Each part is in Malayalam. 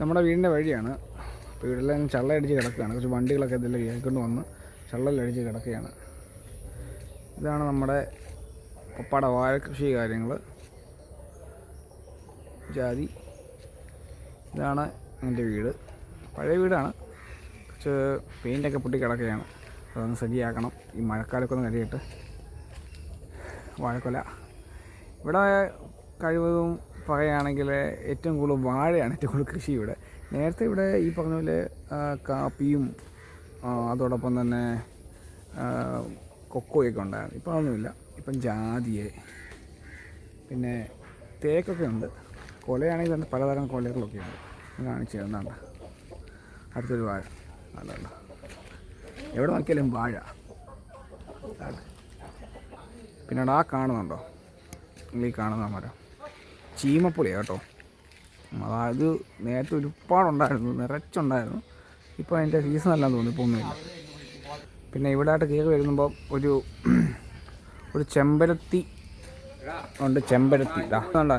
നമ്മുടെ വീടിന്റെ വഴിയാണ്. അപ്പോൾ ഇവിടെല്ലാം ചള്ളയടിച്ച് കിടക്കുകയാണ്. കുറച്ച് വണ്ടികളൊക്കെ ഇതിൽ കേൾക്കൊണ്ട് വന്ന് ചള്ളലടിച്ച് കിടക്കുകയാണ്. ഇതാണ് നമ്മുടെ പപ്പാട വാഴ കൃഷി കാര്യങ്ങൾ ജാതി. ഇതാണ് എന്റെ വീട്. പഴയ വീടാണ്. കുറച്ച് പെയിന്റൊക്കെ പൊട്ടി കിടക്കുകയാണ്. അതൊന്ന് ശരിയാക്കണം. ഈ മഴക്കാലമൊക്കെ ഒന്ന് കഴിയിട്ട് വാഴക്കൊല. ഇവിടെ കഴിവതും പറയുകയാണെങ്കിൽ ഏറ്റവും കൂടുതൽ വാഴയാണ് ഏറ്റവും കൂടുതൽ കൃഷി ഇവിടെ. നേരത്തെ ഇവിടെ ഈ പറഞ്ഞ പോലെ കാപ്പിയും അതോടൊപ്പം തന്നെ കൊക്കോയൊക്കെ ഉണ്ടായിരുന്നു. ഇപ്പോൾ അതൊന്നുമില്ല. ഇപ്പം ജാതിയെ പിന്നെ തേക്കൊക്കെ ഉണ്ട്. കൊലയാണെങ്കിൽ തന്നെ പലതരം കൊലകളൊക്കെ ഉണ്ട് കാണിച്ചു തന്നാണ് അടുത്തൊരു വാഴ. അതല്ല എവിടെ നോക്കിയാലും വാഴ. പിന്നെ ആ കാണുന്നുണ്ടോ? നിങ്ങൾ ഈ കാണുന്ന മരം. ചീമപ്പുളിയാണ് കേട്ടോ. അതായത് നേരത്തെ ഒരുപാടുണ്ടായിരുന്നു നിറച്ചുണ്ടായിരുന്നു. ഇപ്പോൾ അതിന്റെ സീസൺ അല്ലാന്ന് തോന്നുന്നു ഇപ്പോൾ ഒന്നുമില്ല. പിന്നെ ഇവിടെ ആയിട്ട് കയറി വരുമ്പോൾ ഒരു ഒരു ചെമ്പരത്തി ഉണ്ട് ചെമ്പരത്തി. ഉണ്ടോ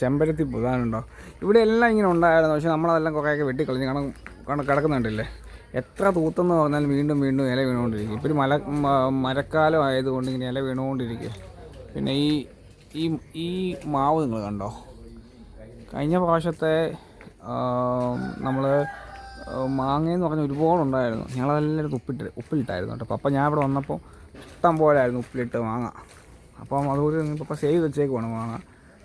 ചെമ്പരത്തി പുതാനുണ്ടോ? ഇവിടെ എല്ലാം ഇങ്ങനെ ഉണ്ടായിരുന്നു പക്ഷേ നമ്മളതെല്ലാം കുറേയൊക്കെ വെട്ടിക്കളഞ്ഞ് കണ കിടക്കുന്നുണ്ടല്ലേ? എത്ര തൂത്തെന്ന് പറഞ്ഞാലും വീണ്ടും വീണ്ടും ഇല വീണുകൊണ്ടിരിക്കും. ഇപ്പോൾ ഒരു മല മരക്കാലം ആയതുകൊണ്ട് ഇങ്ങനെ ഇല വീണുകൊണ്ടിരിക്കുക പിന്നെ ഈ ഈ ഈ മാവ് നിങ്ങൾ കണ്ടോ? കഴിഞ്ഞ പ്രാവശ്യത്തെ നമ്മൾ മാങ്ങയെന്ന് പറഞ്ഞ ഒരുപാട് ഉണ്ടായിരുന്നു. ഞങ്ങളതെല്ലാം ഉപ്പിട്ട് ഉപ്പിലിട്ടായിരുന്നു കേട്ടോ. അപ്പം ഞാൻ ഇവിടെ വന്നപ്പോൾ ഇഷ്ടം പോലെ ആയിരുന്നു ഉപ്പിലിട്ട് മാങ്ങ. അപ്പം അതുപോലെ ഇപ്പോൾ സേവ് വെച്ചേക്കുവാണ് മാങ്ങ.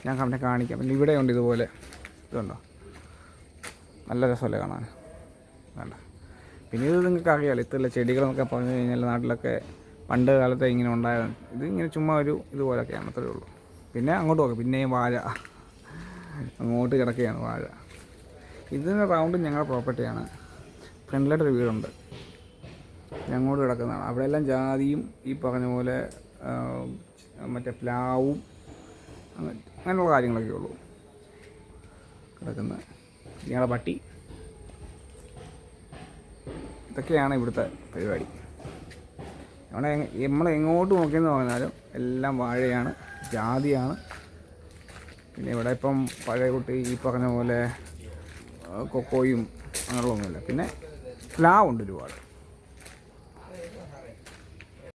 ഞാൻ കണ്ടെ കാണിക്കാം. പിന്നെ ഇവിടെ ഉണ്ട് ഇതുപോലെ. ഇതുണ്ടോ നല്ല രസമല്ലേ കാണാൻ? വേണ്ട പിന്നെ ഇത് നിങ്ങൾക്ക് അറിയാമല്ലോ ഇത്തരത്തിലുള്ള ചെടികളെന്നൊക്കെ പറഞ്ഞു കഴിഞ്ഞാൽ നാട്ടിലൊക്കെ പണ്ട് കാലത്തെ ഇങ്ങനെ ഉണ്ടായിരുന്നു ഇത് ഇങ്ങനെ ചുമ്മാ ഒരു ഇതുപോലൊക്കെയാണ് അത്രയേ ഉള്ളൂ. പിന്നെ അങ്ങോട്ട് നോക്കാം. പിന്നെയും വാഴ. അങ്ങോട്ട് കിടക്കുകയാണ് വാഴ. ഇതിന് റൗണ്ട് ഞങ്ങളുടെ പ്രോപ്പർട്ടിയാണ് ഫ്രണ്ടിലായിട്ടൊരു വീടുണ്ട്. ഞങ്ങോട്ട് കിടക്കുന്നതാണ്. അവിടെ എല്ലാം ജാതിയും ഈ പറഞ്ഞ പോലെ മറ്റേ പ്ലാവും അങ്ങനെയുള്ള കാര്യങ്ങളൊക്കെ ഉള്ളൂ. കിടക്കുന്നത് ഞങ്ങളുടെ പട്ടി. ഇതൊക്കെയാണ് ഇവിടുത്തെ പരിപാടി. അവിടെ നമ്മൾ എങ്ങോട്ട് നോക്കിയെന്ന് പറഞ്ഞാലും എല്ലാം വാഴയാണ് ജാതിയാണ്. പിന്നെ ഇവിടെ ഇപ്പം പഴയ കുട്ടി ഈ പറഞ്ഞ പോലെ കൊക്കോയും അങ്ങനെയുള്ളതൊന്നുമില്ല. പിന്നെ പ്ലാവുണ്ട് ഒരുപാട്.